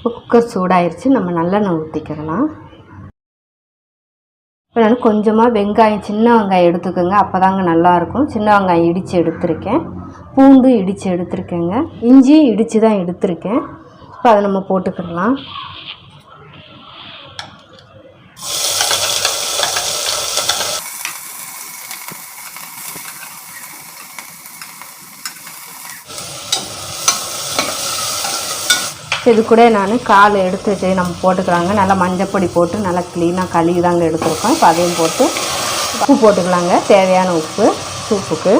இப்போ குக்கர் சூடாயிருச்சு. நம்ம நல்லெண்ணெய் ஊற்றிக்கிறலாம் இப்போ நான் கொஞ்சமாக வெங்காயம் சின்ன வெங்காயம் எடுத்துக்கோங்க. அப்போ தாங்க நல்லாயிருக்கும். சின்ன வெங்காயம் இடித்து எடுத்திருக்கேன். பூண்டு இடித்து எடுத்திருக்கேங்க. இஞ்சி இடித்து தான் எடுத்திருக்கேன். இப்போ அதை நம்ம போட்டுக்கிடலாம் இது கூட நான் கால் எடுத்து வச்சு நம்ம போட்டுக்கலாங்க. நல்லா மஞ்சப்பொடி போட்டு நல்லா க்ளீனாக கழுவி தாங்க எடுத்துருக்கோம். இப்போ அதையும் போட்டு உப்பு போட்டுக்கலாங்க. தேவையான உப்பு சூப்புக்கு.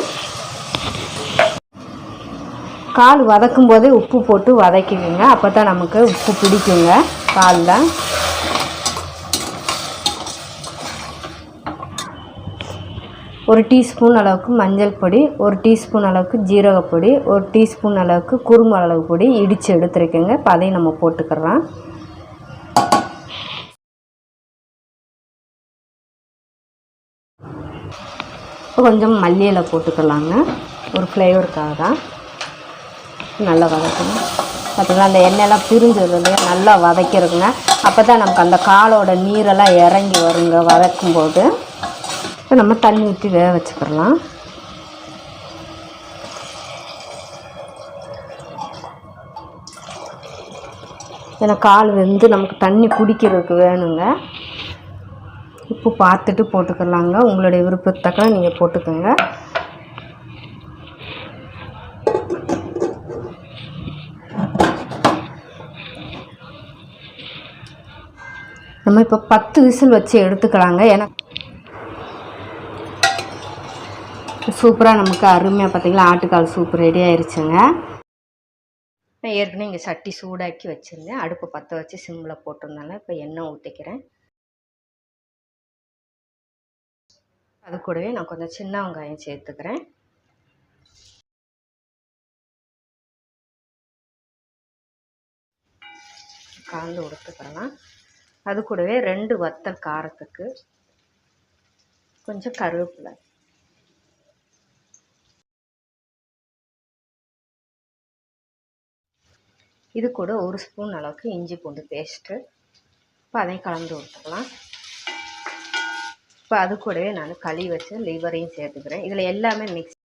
கால் வதக்கும் போதே உப்பு போட்டு வதக்கிக்குங்க. அப்போ தான் நமக்கு உப்பு பிடிக்குங்க. காலில். ஒரு டீஸ்பூன் அளவுக்கு மஞ்சள் பொடி ஒரு டீஸ்பூன் அளவுக்கு ஜீரகப்பொடி ஒரு டீஸ்பூன் அளவுக்கு குருமிளகு பொடி இடித்து எடுத்துருக்கேங்க. இப்போ அதையும் நம்ம போட்டுக்கிறோம் கொஞ்சம் மல்லியில் போட்டுக்கலாங்க. ஒரு ஃப்ளேவருக்காக தான். நல்லா வதக்கணும். பார்த்தீங்களா அந்த எண்ணெயெல்லாம் பிரிஞ்சது இல்லையா? நல்லா வதக்கிருக்குங்க அப்போ தான் நமக்கு அந்த காலோட நீரெல்லாம் இறங்கி வருங்க வதக்கும்போது. இப்போ நம்ம தண்ணி ஊற்றி வேக வச்சுக்கிறலாம். ஏன்னா கால் வெந்து நமக்கு தண்ணி குடிக்கிறதுக்கு வேணுங்க. உப்பு பார்த்துட்டு போட்டுக்கலாங்க. உங்களுடைய விருப்பத்தக்க நீங்கள் போட்டுக்கோங்க. நம்ம இப்போ பத்து விசில் வச்சு எடுத்துக்கலாங்க. ஏன்னா சூப்பராக நமக்கு அருமையாக பார்த்தீங்களா ஆட்டுக்கால் சூப் ரெடி ஆயிருச்சுங்க. நான் ஏற்கனவே இங்கே சட்டி சூடாக்கி வச்சுருந்தேன். அடுப்பை பற்ற வச்சு சிம்மில் போட்டிருந்தால இப்போ எண்ணெய் ஊற்றிக்கிறேன் அது கூடவே நான் கொஞ்சம் சின்ன வெங்காயம் சேர்த்துக்கிறேன். கலந்து உடுத்துக்கிறலாம் அது கூடவே ரெண்டு வத்தல் காரத்துக்கு கொஞ்சம் கருவேப்பிலை. இது கூட ஒரு ஸ்பூன் அளவுக்கு இஞ்சி பூண்டு பேஸ்ட்டு. இப்போ அதையும் கலந்து விட்டுக்கலாம். இப்போ அது கூடவே நான் களி வச்சு லிவரையும் சேர்த்துக்கிறேன். இதில் எல்லாமே மிக்ஸ்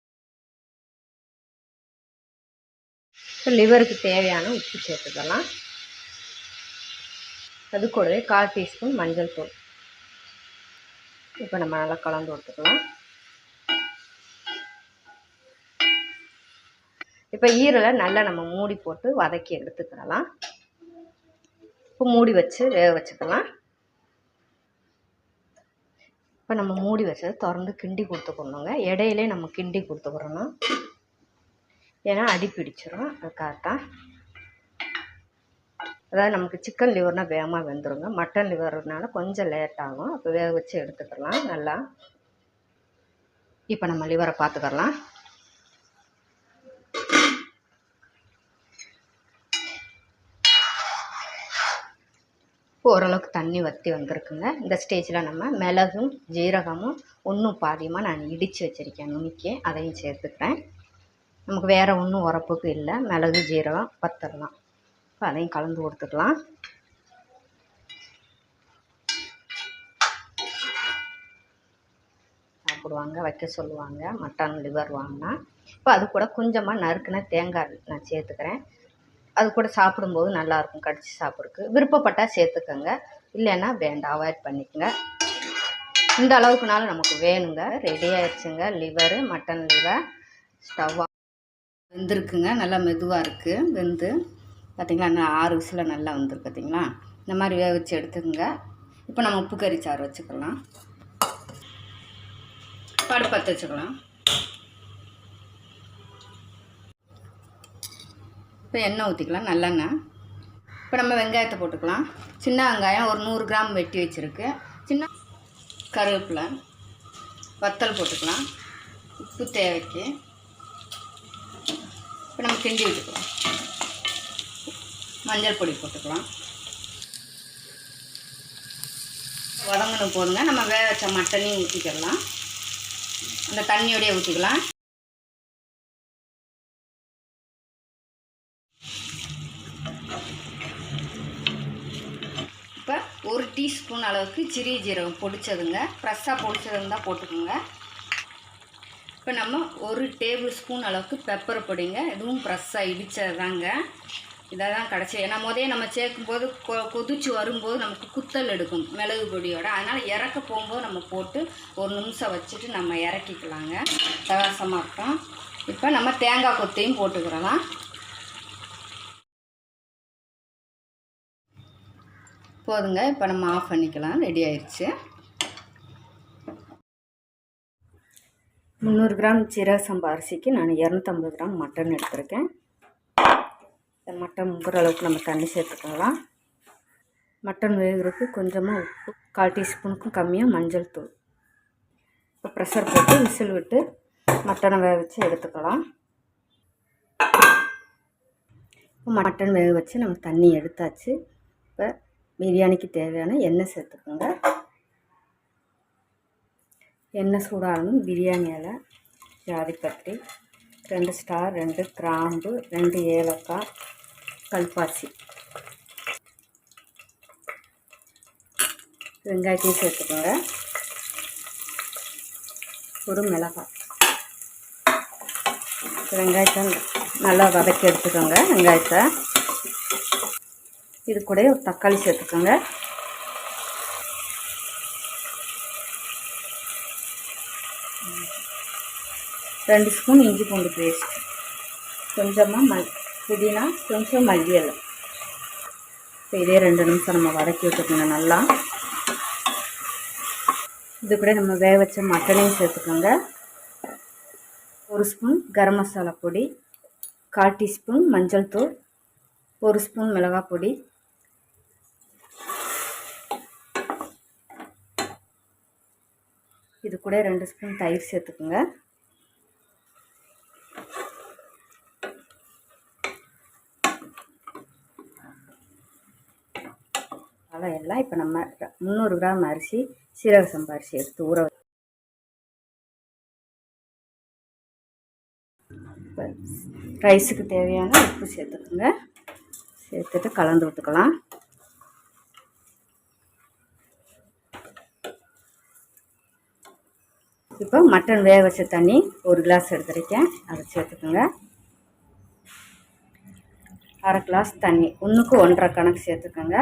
இப்போ லிவருக்கு தேவையான உப்பு சேர்த்துக்கலாம். அது கூடவே கால் டீஸ்பூன் மஞ்சள் தூள். இப்போ நம்ம நல்லா கலந்து விட்டுக்கலாம். இப்போ ஈரலை நல்லா நம்ம மூடி போட்டு வதக்கி எடுத்துக்கிறலாம் இப்போ மூடி வச்சு வேக வச்சுக்கலாம். இப்போ நம்ம மூடி வச்சதை திறந்து கிண்டி கொடுத்துக்கணுங்க. இடையிலே நம்ம கிண்டி கொடுத்துக்கிறணும் ஏன்னா அடி பிடிச்சிரும். அதுக்காகத்தான். அதாவது நமக்கு சிக்கன் லிவர்னால் வேகமாக வெந்துருங்க. மட்டன் லிவர்னால கொஞ்சம் லேட் ஆகும். அப்போ வேக வச்சு எடுத்துக்கலாம். நல்லா. இப்போ நம்ம லிவரை பார்த்துக்கலாம். இப்போ ஓரளவுக்கு தண்ணி வற்றி வந்திருக்குங்க. இந்த ஸ்டேஜில் நம்ம மிளகும் ஜீரகமும் ஒன்றும் பாதியமாக நான் இடித்து வச்சுருக்கேன். நுணுக்கி அதையும் சேர்த்துக்கிறேன். நமக்கு வேறு ஒன்றும் உரப்புக்கு இல்லை. மிளகு ஜீரகம் பத்தரலாம் இப்போ அதையும் கலந்து கொடுத்துக்கலாம். சாப்பிடுவாங்க வைக்க சொல்லுவாங்க. மட்டன் லிவர் வாங்கினா. இப்போ அது கூட கொஞ்சமாக நறுக்குன தேங்காய் நான் சேர்த்துக்கிறேன். அது கூட சாப்பிடும்போது நல்லாயிருக்கும் கடிச்சு சாப்பிட்றதுக்கு. விருப்பப்பட்டால் சேர்த்துக்கோங்க. இல்லைன்னா வேண்டாம் அவாய்ட் பண்ணிக்கோங்க. இந்த அளவுக்குனாலும் நமக்கு வேணுங்க. ரெடி ஆயிடுச்சுங்க. லிவரு மட்டன் லிவர் ஸ்டவ் வெந்திருக்குங்க. நல்லா மெதுவாக இருக்குது வெந்து பார்த்திங்களா இன்னும் ஆறு விசில் நல்லா வந்துருக்கு பார்த்திங்களா இந்த மாதிரி வேக வச்சு எடுத்துக்கோங்க. இப்போ நம்ம உப்பு கறி சாறு வச்சுக்கலாம். படுப்பத்து வச்சுக்கலாம். இப்போ எண்ணெய் ஊற்றிக்கலாம் நல்லெண்ணெய். இப்போ நம்ம வெங்காயத்தை போட்டுக்கலாம். சின்ன வெங்காயம் ஒரு நூறு கிராம் வெட்டி வச்சுருக்கு. சின்ன கருவேப்பிலை வத்தல் போட்டுக்கலாம். உப்பு தேவைக்கு. இப்போ நம்ம கிண்டி விட்டுக்கலாம் மஞ்சள் பொடி போட்டுக்கலாம். வதங்கணும் போதுங்க. நம்ம வேக வச்ச மட்டனையும் ஊற்றிக்கிடலாம் அந்த தண்ணியோடையே ஊற்றிக்கலாம் ஒரு டீஸ்பூன் அளவுக்கு சிறிய ஜீரகம் பொடிச்சதுங்க. ஃப்ரெஷ்ஷாக பொடிச்சதுங்க போட்டுக்கோங்க. இப்போ நம்ம ஒரு டேபிள் ஸ்பூன் அளவுக்கு பெப்பர் பொடிங்க. இதுவும் ஃப்ரெஷ்ஷாக இடித்தது தாங்க இதை தான் கிடச்சி ஏன்னா முதே நம்ம சேர்க்கும்போது கொ கொதிச்சு வரும்போது நமக்கு குத்தல் எடுக்கும் மிளகு பொடியோட. அதனால் இறக்க போகும்போது நம்ம போட்டு ஒரு நிமிஷம் வச்சுட்டு நம்ம இறக்கிக்கலாங்க. பிரகாசமாக இருக்கும் இப்போ நம்ம தேங்காய் கொத்தையும் போட்டுக்கிறலாம். போதுங்க இப்போ நம்ம ஆஃப் பண்ணிக்கலாம். ரெடி ஆயிடுச்சு முந்நூறு கிராம் சீரக சம்பா அரிசிக்கு நான் இரநூத்தம்பது கிராம் மட்டன் எடுத்திருக்கேன். இந்த மட்டன் முங்குற அளவுக்கு நம்ம தண்ணி சேர்த்துக்கலாம். மட்டன் வேகிறதுக்கு கொஞ்சமாக உப்பு கால் டீஸ்பூனுக்கும் கம்மியாக மஞ்சள் தூள். இப்போ ப்ரெஷர் போட்டு விசில் விட்டு மட்டனை வேக வச்சு எடுத்துக்கலாம். இப்போ மட்டன் வேக வச்சு நம்ம தண்ணி எடுத்தாச்சு. இப்போ பிரியாணிக்கு தேவையான எண்ணெய் சேர்த்துக்கோங்க. எண்ணெய் சூடாகணும் பிரியாணி இலை ஜாதிப்பத்திரி ரெண்டு ஸ்டார் ரெண்டு கிராம்பு ரெண்டு ஏலக்காய் கல்பாசி. வெங்காயத்தையும் சேர்த்துக்கோங்க. ஒரு மிளகாய். வெங்காயத்தை நல்லா வதக்கி எடுத்துக்கோங்க. வெங்காயத்தை இது கூட ஒரு தக்காளி சேர்த்துக்கோங்க. ரெண்டு ஸ்பூன் இஞ்சி பூண்டு பேஸ்ட். கொஞ்சமாக மல் புதினா கொஞ்சம் மல்லி இப்போ இதே ரெண்டு நிமிஷம் நம்ம வதக்கி விட்டுக்கோங்க நல்லா. இது கூட நம்ம வேக வச்ச மட்டனையும் சேர்த்துக்கோங்க. ஒரு ஸ்பூன் கரம் மசாலா பொடி கால் டீஸ்பூன் மஞ்சள் தூள் ஒரு ஸ்பூன் மிளகாய் பொடி இது கூட ரெண்டு ஸ்பூன் தயிர் சேர்த்துக்குங்க. அதெல்லாம் எல்லாம் இப்போ நம்ம முந்நூறு கிராம் அரிசி சீரக சம்பா அரிசி எடுத்து ஊற வச்சு இப்போ ரைஸுக்கு தேவையான உப்பு சேர்த்துக்குங்க. சேர்த்துட்டு கலந்து விட்டுக்கலாம் இப்போ மட்டன் வேக வச்ச தண்ணி ஒரு கிளாஸ் எடுத்துருக்கேன். அதை சேர்த்துக்கோங்க. அரை கிளாஸ் தண்ணி. ஒன்றுக்கு ஒன்றரை கணக்கு சேர்த்துக்கோங்க.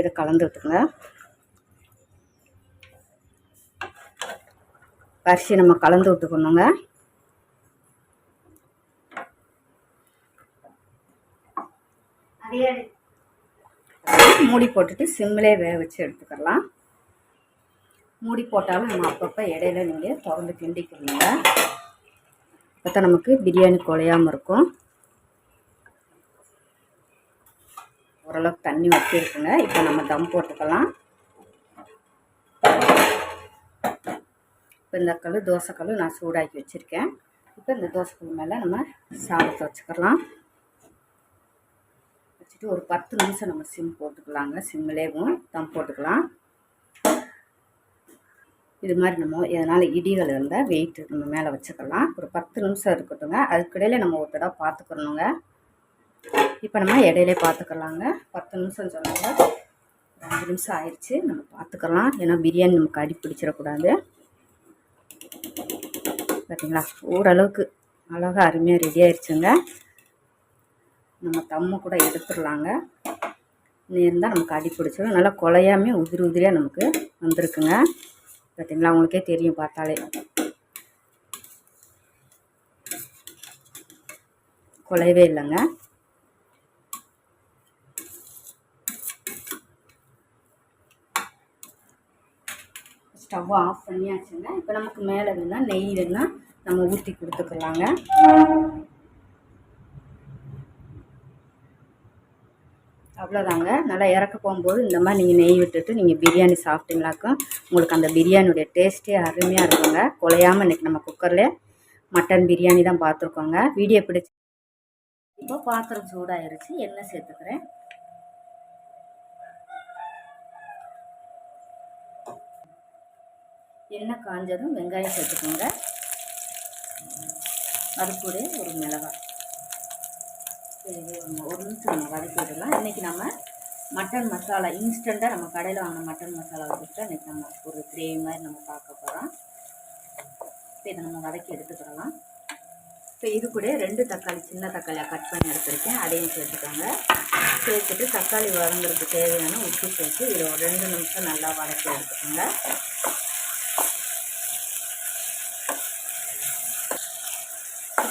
இதை கலந்து விட்டுங்க அரிசி நம்ம கலந்து விட்டுக்கணுங்க. மூடி போட்டுட்டு சிம்மிலே வேக வச்சு எடுத்துக்கலாம். மூடி போட்டாலும் நம்ம அப்பப்போ இடையில நீங்கள் திறந்து கிண்டிக்கணுங்க. அப்போ தான் நமக்கு பிரியாணி குலையாமல் இருக்கும். ஓரளவுக்கு தண்ணி வச்சுருக்குங்க. இப்போ நம்ம தம் போட்டுக்கலாம். இப்போ இந்த கல் தோசைக்கல் நான் சூடாக்கி வச்சுருக்கேன். இப்போ இந்த தோசைக்கல் மேலே நம்ம சாதத்தை வச்சுக்கலாம். வச்சுட்டு ஒரு பத்து நிமிஷம் நம்ம சிம் போட்டுக்கலாங்க. சிம்மிலேவும் தம் போட்டுக்கலாம். இது மாதிரி நம்ம எதனால் இடிகள் இருந்தால் வெயிட் நம்ம மேலே வச்சுக்கலாம். ஒரு பத்து நிமிஷம் இருக்கட்டுங்க அதுக்கிடையில நம்ம ஒரு தடவை பார்த்துக்கணுங்க. இப்போ நம்ம இடையிலே பார்த்துக்கலாங்க. பத்து நிமிஷம் சொன்னாங்க. அஞ்சு நிமிஷம் ஆயிடுச்சு. நம்ம பார்த்துக்கலாம். ஏன்னா பிரியாணி நமக்கு அடி பிடிச்சிடக்கூடாது. பார்த்தீங்களா ஓரளவுக்கு அழகாக அருமையாக ரெடி ஆயிடுச்சுங்க. நம்ம தம்மு கூட எடுத்துடலாங்க. இருந்தால் நமக்கு அடி பிடிச்சிடும். நல்லா கொலையாமே உதிரி உதிரியாக நமக்கு வந்திருக்குங்க. பார்த்தீங்களா உங்களுக்கே தெரியும் பார்த்தாலே. குலையவே இல்லைங்க. ஸ்டவ் ஆஃப் பண்ணியாச்சுங்க. இப்போ நமக்கு மேலே வேணால் நெய் வேணால் நம்ம ஊற்றி கொடுத்துக்கலாங்க. அவ்வளோதாங்க நல்லா இறக்க போகும்போது இந்த மாதிரி நீங்கள் நெய் விட்டுட்டு நீங்கள் பிரியாணி சாப்பிட்டீங்களாக்கும் உங்களுக்கு அந்த பிரியாணியுடைய டேஸ்ட்டே அருமையாக இருக்குங்க. குலையாமல் இன்றைக்கி நம்ம குக்கரில் மட்டன் பிரியாணி தான் பார்த்துருக்கோங்க. வீடியோ பிடிச்சி இப்போ பாத்திரம் சூடாயிருச்சு. எண்ணெய் சேர்த்துக்கிறேன். எண்ணெய் காஞ்சதும் வெங்காயம் சேர்த்துக்கோங்க. அது கூட ஒரு மிளகாய். ஒரு நிமிஷம் நம்ம வதக்கி விடலாம் இன்றைக்கி நம்ம மட்டன் மசாலா இன்ஸ்டண்ட்டாக நம்ம கடையில் வாங்கின மட்டன் மசாலா வச்சுட்டு இன்றைக்கி நம்ம ஒரு கிரேவி மாதிரி நம்ம பார்க்க போகிறோம் இப்போ இதை நம்ம வதக்கி எடுத்துக்கிடலாம். இப்போ இது கூட ரெண்டு தக்காளி சின்ன தக்காளியாக கட் பண்ணி எடுத்துருக்கேன். அதையும் சேர்த்துக்கோங்க. சேர்த்துட்டு தக்காளி வதங்குறதுக்கு தேவையான உப்பு சேர்த்து இதை ஒரு ரெண்டு நிமிஷம் நல்லா வதக்கி எடுத்துக்கோங்க.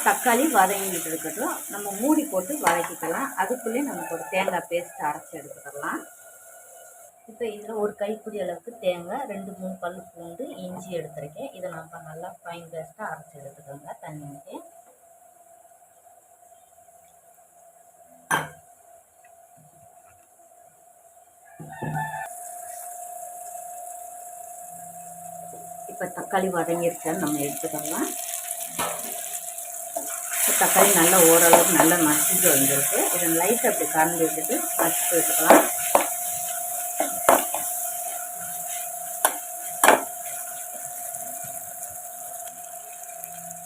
தக்காளி வதங்கிட்டு இருக்கட்டும். நம்ம மூடி போட்டு வதக்கிக்கலாம். அதுக்குள்ளே நமக்கு ஒரு தேங்காய் பேஸ்ட் அரைச்சி எடுத்துக்கலாம். இப்போ இதில் ஒரு கைப்பிடி அளவுக்கு தேங்காய் ரெண்டு மூணு பல் பூண்டு இஞ்சி எடுத்துருக்கேன். இதை நம்ம நல்லா ஃபைன் பேஸ்ட்டாக அரைச்சி எடுத்துக்கோங்க தண்ணி ஊற்றி இப்போ தக்காளி வதங்கிருச்சான்னு நம்ம எடுத்துக்கலாம். தக்காளி நல்லா ஓரளவுக்கு நல்லா மசிஞ்சு வந்திருக்கு. இதை லைட் அப்படி கறந்து விட்டுட்டு மசிச்சு விட்டுக்கலாம்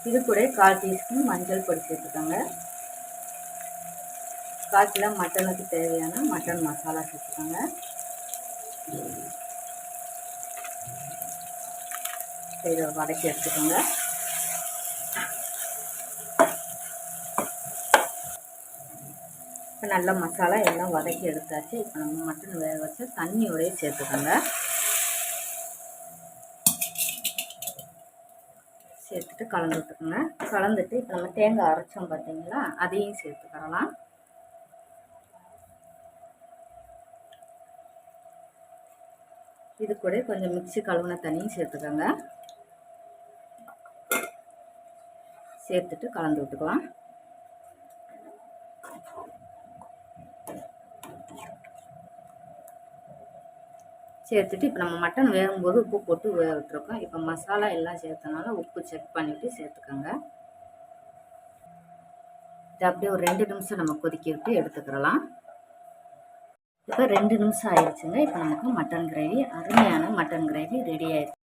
இது கூட கால் டீஸ்பூன் மஞ்சள் பொடி சேர்த்துக்கோங்க. கால் கிலோ மட்டனுக்கு தேவையான மட்டன் மசாலா சேர்த்துக்கோங்க. இதை வதக்கி எடுத்துக்கோங்க. இப்போ நல்லா மசாலா எல்லாம் வதக்கி எடுத்தாச்சு. இப்போ நம்ம மட்டன் வேக வச்சு தண்ணியோடய சேர்த்துக்கோங்க. சேர்த்துட்டு கலந்து விட்டுக்கோங்க. கலந்துட்டு இப்போ நம்ம தேங்காய் அரைச்சோம் பார்த்தீங்களா அதையும் சேர்த்துக்கிறலாம் இது கூட கொஞ்சம் மிக்சி கழுவுன தண்ணியும் சேர்த்துக்கோங்க. சேர்த்துட்டு கலந்து விட்டுக்கலாம். சேர்த்துட்டு இப்போ நம்ம மட்டன் வேகும்போது உப்பு போட்டு வேக விட்டுருக்கோம். இப்போ மசாலா எல்லாம் சேர்த்தனால உப்பு செக் பண்ணிவிட்டு சேர்த்துக்கோங்க. இது அப்படியே ஒரு ரெண்டு நிமிஷம் நம்ம கொதிக்க விட்டு எடுத்துக்கிறலாம். இப்போ ரெண்டு நிமிஷம் ஆயிடுச்சுங்க. இப்போ நமக்கு மட்டன் கிரேவி அருமையான மட்டன் கிரேவி ரெடி ஆயிடுச்சு.